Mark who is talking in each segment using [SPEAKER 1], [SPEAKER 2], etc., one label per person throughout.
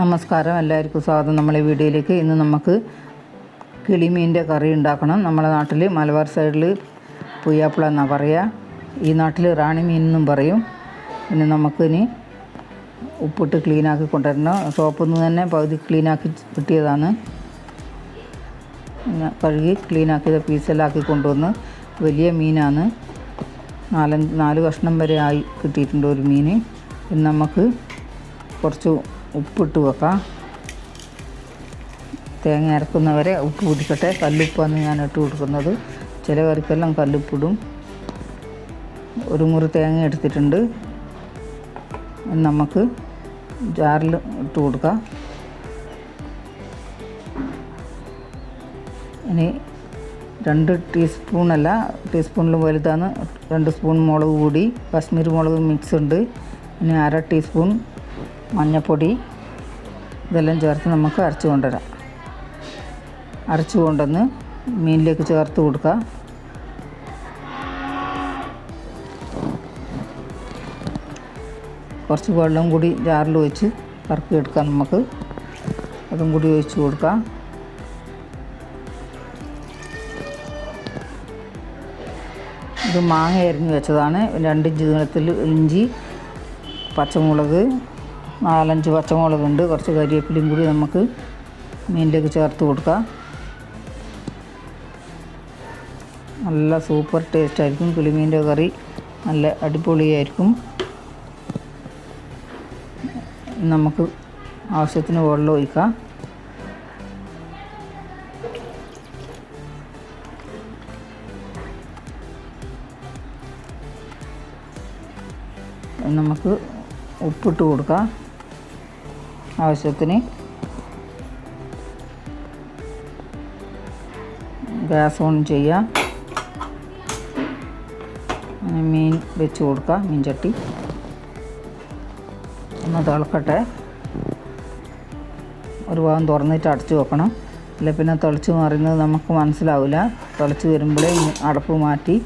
[SPEAKER 1] നമസ്കാരം. എല്ലാവർക്കും സ്വാഗതം. നമ്മളെ വീഡിയോയിലേക്ക് ഇന്ന് നമുക്ക് കിളിമീന്റെ കറി ഉണ്ടാക്കണം. നമ്മുടെ നാട്ടിൽ മലബാർ സൈഡിൽ പുയ്യാപ്പിള എന്നാണ് പറയുക ഈ നാട്ടിൽ റാണി മീൻ എന്നും പറയും. പിന്നെ നമുക്കിനി ഉപ്പിട്ട് ക്ലീനാക്കി കൊണ്ടുവരണം. ഷോപ്പിൽ നിന്ന് തന്നെ പകുതി ക്ലീനാക്കി കിട്ടിയതാണ് കഴുകി ക്ലീനാക്കിയത് പീസെല്ലാക്കി കൊണ്ടുവന്ന് വലിയ മീനാണ്. നാലഞ്ച് നാല് കഷ്ണം വരെ ആയി കിട്ടിയിട്ടുണ്ട് ഒരു മീൻ നമുക്ക് കുറച്ച് ഉപ്പിട്ട് വെക്കാം. തേങ്ങ അരക്കുന്നവരെ ഉപ്പ് പിടിക്കട്ടെ കല്ലുപ്പാണ് ഞാൻ ഇട്ട് കൊടുക്കുന്നത്. ചില കറിക്കെല്ലാം കല്ലുപ്പിടും. ഒരു മുറി തേങ്ങ എടുത്തിട്ടുണ്ട്. നമുക്ക് ജാറിൽ ഇട്ട് കൊടുക്കാം. ഇനി രണ്ട് ടീസ്പൂണല്ല ടീസ്പൂണിൽ വലുതാണ്. രണ്ട് സ്പൂൺ മുളക് കൂടി കാശ്മീരി മുളക് മിക്സ് ഉണ്ട്. ഇനി അര ടീസ്പൂൺ മഞ്ഞൾപ്പൊടി ഇതെല്ലാം ചേർത്ത് നമുക്ക് അരച്ച് കൊണ്ടുവരാം. അരച്ചു കൊണ്ടുവന്ന് മീനിലേക്ക് ചേർത്ത് കൊടുക്കുക. കുറച്ച് വെള്ളം കൂടി ജാറിൽ ഒഴിച്ച് കറക്കി എടുക്കാം നമുക്ക്. അതും കൂടി ഒഴിച്ച് കൊടുക്കാം. ഇത് മാങ്ങ അരിഞ്ഞ് വെച്ചതാണ്. രണ്ട് ഇഞ്ച് ഇഞ്ചി പച്ചമുളക് നാലഞ്ച് പച്ചമുളകുണ്ട് കുറച്ച് കരിവേപ്പിലയും കൂടി നമുക്ക് മീനിലേക്ക് ചേർത്ത് കൊടുക്കാം. നല്ല സൂപ്പർ ടേസ്റ്റ് ആയിരിക്കും. കിളിമീന്റെ കറി നല്ല അടിപൊളിയായിരിക്കും. നമുക്ക് ആവശ്യത്തിന് വെള്ളം ഒഴിക്കാം. നമുക്ക് ഉപ്പിട്ട് കൊടുക്കാം. ആവശ്യത്തിന്. ഗ്യാസ് ഓൺ ചെയ്യാം. മീൻ വെച്ച് കൊടുക്കുക മീൻ ചട്ടി. ഒന്ന് തിളക്കട്ടെ. ഒരു ഭാഗം തുറന്നിട്ട് അടച്ചു വെക്കണം. അല്ല പിന്നെ തിളച്ച് മറിയുന്നത് നമുക്ക് മനസ്സിലാവില്ല. തിളച്ച് വരുമ്പോഴേ അടപ്പ് മാറ്റി.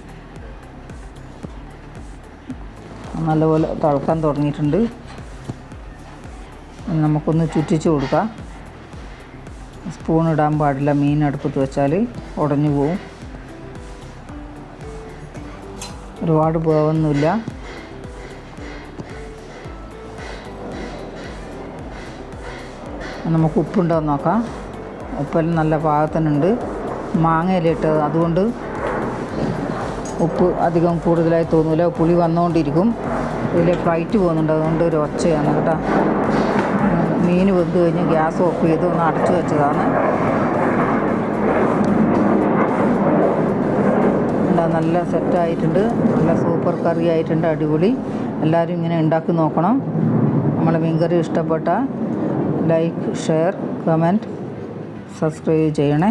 [SPEAKER 1] നല്ലപോലെ തിളക്കാൻ തുടങ്ങിയിട്ടുണ്ട്. നമുക്കൊന്ന് ചുറ്റിച്ച് കൊടുക്കാം. സ്പൂൺ ഇടാൻ പാടില്ല മീൻ അടുപ്പത്ത് വെച്ചാൽ ഉടഞ്ഞു പോവും. ഒരുപാട് പോവൊന്നുമില്ല നമുക്ക് ഉപ്പുണ്ടോ എന്ന് നോക്കാം. ഉപ്പെല്ലാം നല്ല പാകത്തിനുണ്ട് മാങ്ങയിലിട്ട് അതുകൊണ്ട് ഉപ്പ് അധികം കൂടുതലായി തോന്നില്ല പുളി വന്നുകൊണ്ടിരിക്കും. ഇതിൽ ഫ്ലൈറ്റ് പോകുന്നുണ്ട്. അതുകൊണ്ട് ഒരു ഒച്ചയാണ് കേട്ടോ. മീൻ വെന്ത് കഴിഞ്ഞ് ഗ്യാസ് ഓഫ് ചെയ്ത് ഒന്ന് അടച്ചു വെച്ചതാണ്. നല്ല സെറ്റായിട്ടുണ്ട് നല്ല സൂപ്പർ കറി ആയിട്ടുണ്ട് അടിപൊളി. എല്ലാവരും ഇങ്ങനെ ഉണ്ടാക്കി നോക്കണം. നമ്മളെ മീൻകറി ഇഷ്ടപ്പെട്ട ലൈക്ക് ഷെയർ കമന്റ് സബ്സ്ക്രൈബ് ചെയ്യണേ.